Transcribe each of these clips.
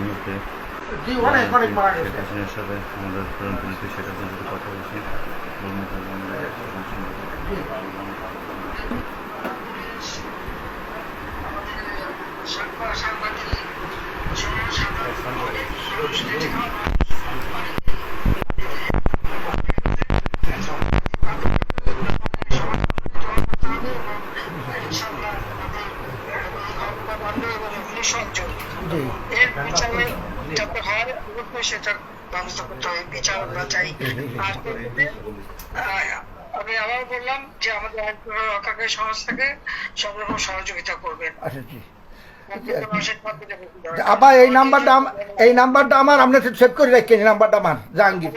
মুহূর্তে হাসিনার সাথে আমাদের প্রধানমন্ত্রী শেখ হাসিনার সাথে কথা বলছি। জি এর বিচারে যাতে হয় অবশ্যই সেটার ব্যবস্থা করতে হবে বিচার আমরা চাই। আর আমি আবার বললাম যে আমাদের আইন প্রণয়ন রক্ষাকারী সংস্থাকে সব রকম সহযোগিতা করবেন। আচ্ছা আবার এই নাম্বারটা এই নাম্বারটা আমার আপনি সেভ করে রাখেন এই নাম্বারটা আমার জাহাঙ্গীর।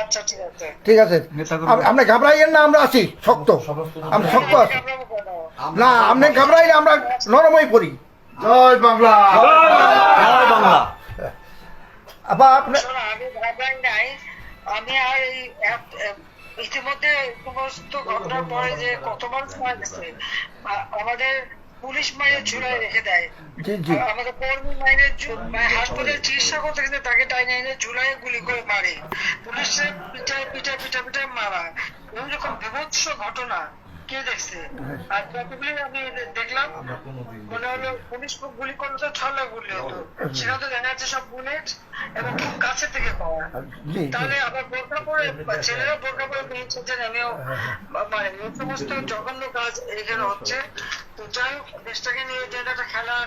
আচ্ছা ঠিক আছে। ঠিক আছে। আপ- আপনি ঘাবড়াইয়েন না আমরা আছি শক্ত। আমরা শক্ত আছি। না। না। আপনি ঘাবড়াইলে আমরা নরমই পড়ি। জয় বাংলা। আবার আপনি আমি নাই। আমি আর এই ইতিমধ্যে সমস্ত ঘটনার পরে যে কত মানুষ মারা গেছে আমাদের পুলিশ মাইনে ঝুলাই রেখে দেয়। জি জি। আমাদের কর্মী মাইনে ঝু- মানে হাসপাতালে চিকিৎসা করতে গেলে তাকে টাইনে এনে ঝুলাই গুলি করে মারে। পুলিশে পিটায় পিটায় পিটায় পিটায় মারা। এরকম বিভৎস ঘটনা। কে দেখছে? আর যতগুলি আমি দেখলাম মনে হলো গুলি করলে তো ছলে গুলি হতো। সেটা তো দেখা যাচ্ছে সব বুলেট এবং খুব কাছে থেকে পাওয়া। জি তাহলে আবার বোরকা পরে ছেলেরা বোরকা পরে যে আমিও মানে এই সমস্ত জঘন্য কাজ এখানে হচ্ছে। তো যাই হোক দেশটাকে নিয়ে যে একটা খেলার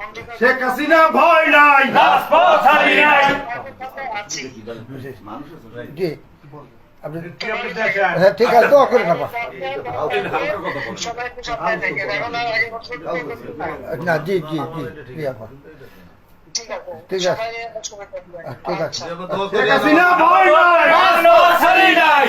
অন্ধকার- শেখ হাসিনা ভয় নাই। হ্যাঁ ঠিক আছে আর আগের বছর না। না জি জি জি জি আপা। ঠিক আছে। ঠিক আছে। ঠিক আছে হাসিনা ভয় নাই।